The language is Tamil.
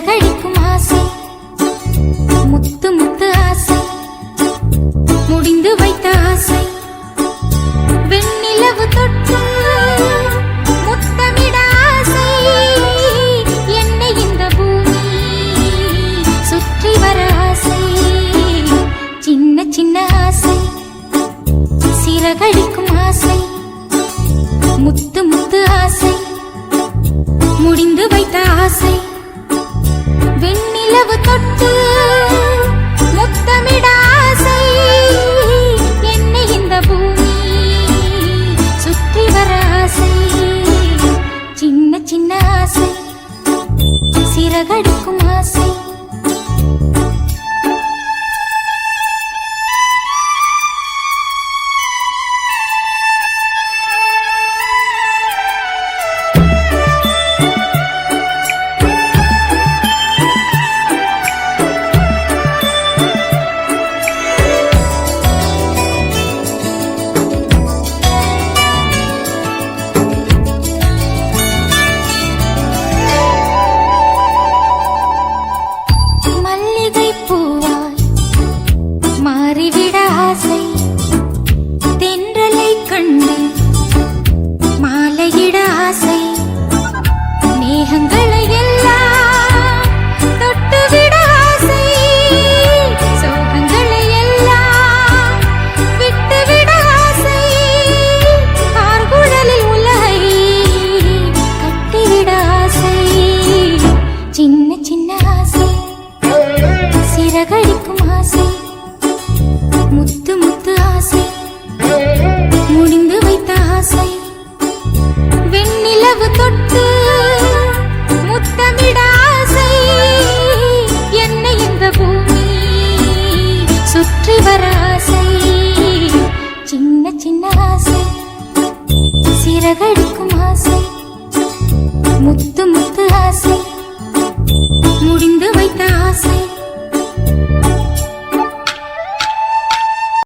சிறகடிக்கும் ஆசை. முத்து முத்து ஆசை. முடிந்து வைத்த ஆசை. வெண்ணிலவு தொற்றும் முத்தமிட ஆசை. என்னை இந்த பூமி சுற்றி வர ஆசை. சின்ன சின்ன ஆசை. சிறகடிக்கும் ஆசை. முத்து முத்து ஆசை. முடிந்து வைத்த ஆசை. சிறகடிக்கும் ஆசை. மாறிவிட ஆசை. தென்றலை கண்டு தொட்டு